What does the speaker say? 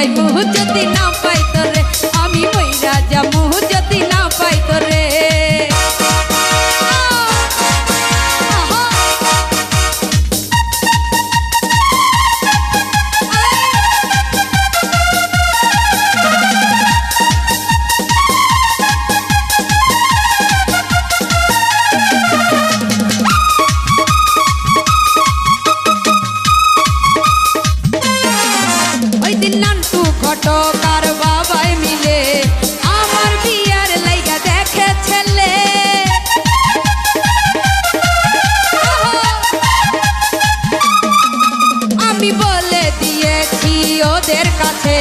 गई पहुँचती ना আমি বলে দিয়েছি ওদের কাছে।